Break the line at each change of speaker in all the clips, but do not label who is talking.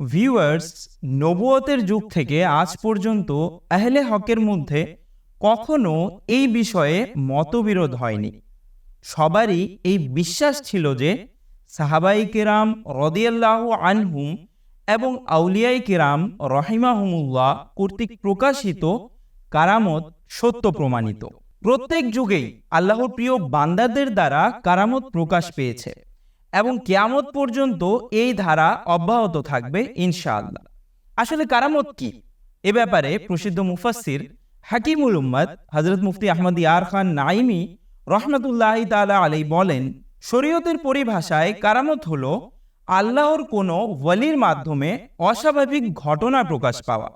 Viewers নবুয়তের যুগ থেকে আজ পর্যন্ত আহলে হকের মধ্যে কখনো এই বিষয়ে মতবিরোধ হয়নি। সবারই এই বিশ্বাস ছিল যে সাহাবাই কেরাম রদিয়াল্লাহ আনহুম এবং আউলিয়াই কেরাম রহিমাহুমুল্লাহ কর্তৃক প্রকাশিত কারামত সত্য প্রমাণিত। প্রত্যেক যুগেই আল্লাহর প্রিয় বান্দাদের দ্বারা কারামত প্রকাশ পেয়েছে। এবং কেয়ামত পর্যন্ত এই ধারা অব্যাহত থাকবে, ইনশাআল্লাহ। আসলে কারামত কি? এ ব্যাপারে প্রসিদ্ধ মুফাসির হাকিমুল উম্মদ হজরত মুফতি আহমদ ইয়ার খান নাইমি রহমতুল্লাহ তালা আলাই বলেন, শরীয়তের পরিভাষায় কারামত হল আল্লাহর কোনো ওয়ালির মাধ্যমে অস্বাভাবিক ঘটনা প্রকাশ পাওয়া।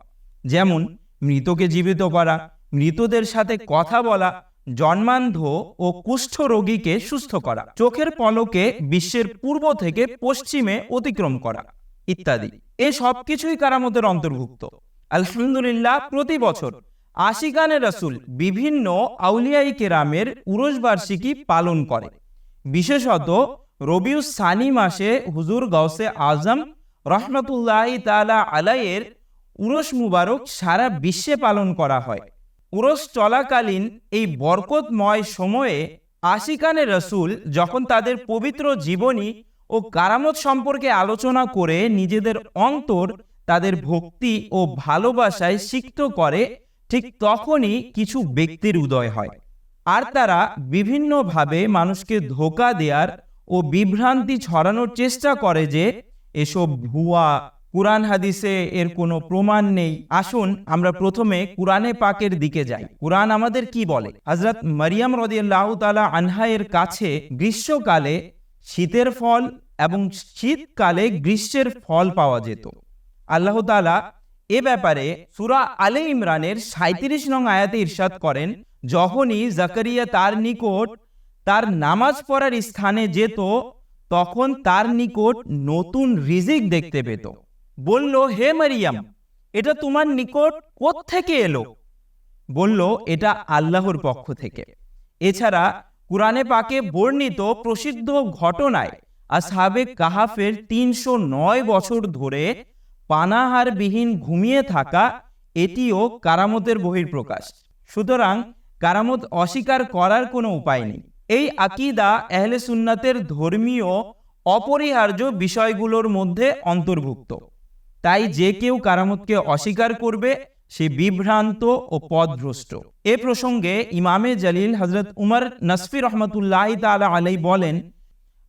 যেমন, মৃতকে জীবিত করা, মৃতদের সাথে কথা বলা জন্মান্ধ ও কুষ্ঠ রোগীকে সুস্থ করা, চোখের পলকে বিশ্বের পূর্ব থেকে পশ্চিমে অতিক্রম করা ইত্যাদি। এ সব কিছুই কারামতের অন্তর্ভুক্ত। আলহামদুলিল্লাহ, প্রতি বছর আশিকানে রাসুল বিভিন্ন আউলিয়াই কেরামের উরস বার্ষিকী পালন করে। বিশেষত রবিউ সানি মাসে হুজুর গাউসে আজম রহমতুল্লাহ তালা আলাইয়ের উরস মুবারক সারা বিশ্বে পালন করা হয়। উরস চলাকালীন এই বরকতময় সময়ে আশিকানে রসুল যখন তাদের পবিত্র জীবনী ও কারামত সম্পর্কে আলোচনা করে নিজেদের অন্তর তাদের ভক্তি ও ভালোবাসায় সিক্ত করে, ঠিক তখনই কিছু ব্যক্তির উদয় হয়। আর তারা বিভিন্নভাবে মানুষকে ধোকা দেওয়ার ও বিভ্রান্তি ছড়ানোর চেষ্টা করে যে, এসব ভুয়া কুরআন হাদিসে এর কোনো প্রমাণ নেই। আসুন, আমরা প্রথমে কুরআনে পাকের দিকে যাই। কুরআন আমাদের কি বলে? হজরত মারিয়াম রদিয়াল্লাহ তালা আনহা এর কাছে গ্রীষ্মকালে শীতের ফল এবং শীতকালে গ্রীষ্মের ফল পাওয়া যেত। আল্লাহ তালা এ ব্যাপারে সুরা আলে ইমরানের সাঁত্রিশ নং আয়াতে ইরশাদ করেন, যখনই জাকারিয়া তার নিকট তার নামাজ পড়ার স্থানে যেত, তখন তার নিকট নতুন রিজিক দেখতে পেত। বলল, হে মারিয়াম, এটা তোমার নিকট থেকে এলো? বলল, এটা আল্লাহর পক্ষ থেকে। এছাড়া কুরআনে পাকে বর্ণিত প্রসিদ্ধ ঘটনায় আসহাবে কাহাফের তিনশো নয় বছর ধরে পানাহারবিহীন ঘুমিয়ে থাকা এটিও কারামতের বহির্প্রকাশ সুতরাং কারামত অস্বীকার করার কোনো উপায় নেই। এই আকিদা এহলে সুন্নাতের ধর্মীয় অপরিহার্য বিষয়গুলোর মধ্যে অন্তর্ভুক্ত। তাই যে কেউ কারামতকে অস্বীকার করবে সে বিভ্রান্ত ও পদভ্রষ্ট। এ প্রসঙ্গে ইমামে জালিল হজরত উমর নসফি রহমতুল্লাহ তালা আলাই বলেন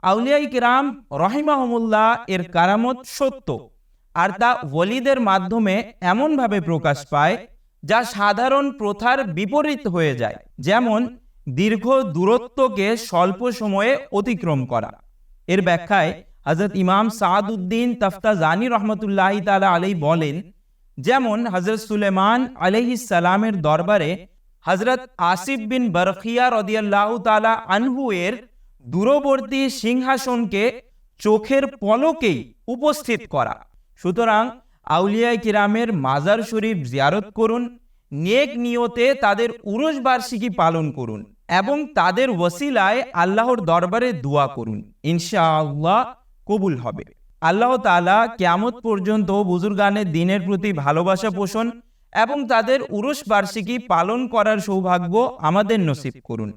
আউলিয়াই কিরাম রহিমাহমুল্লাহ এর কারামত সত্য। আর তা ওলিদের মাধ্যমে এমনভাবে প্রকাশ পায় যা সাধারণ প্রথার বিপরীত হয়ে যায় যেমন দীর্ঘ দূরত্বকে স্বল্প সময়ে অতিক্রম করা। এর ব্যাখ্যায় হজরত ইমাম সাদ উদ্দিন তফতাজানি রহমতুল্লাহ তালা আলাই বলেন, যেমন হজরত সুলেমান সালামের দরবারে হজরত আসিফ বিন বরখিয়া রদিয়াল্লাহ তালা আনহু এর দূরবর্তী সিংহাসনকে চোখের পলকেই উপস্থিত করা। সুতরাং আউলিয়া কিরামের মাজার শরীফ জিয়ারত করুন, নেক নিয়তে তাদের উরস বার্ষিকী পালন করুন এবং তাদের ওসিলায় আল্লাহর দরবারে দোয়া করুন। ইনশাআল্লাহ কবুল হবে। আল্লাহ তালা কেমত পর্যন্ত বুজুর্গানের দিনের প্রতি ভালোবাসা পোষণ এবং তাদের উরুষ বার্ষিকী পালন করার সৌভাগ্য আমাদের নসিব করুন।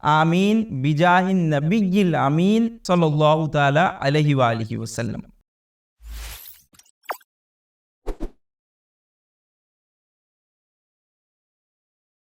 আমিন। বিজাহিন নবিগিল আমিন। সাল্লাহ তালা আলহি আলহি ওসাল্লাম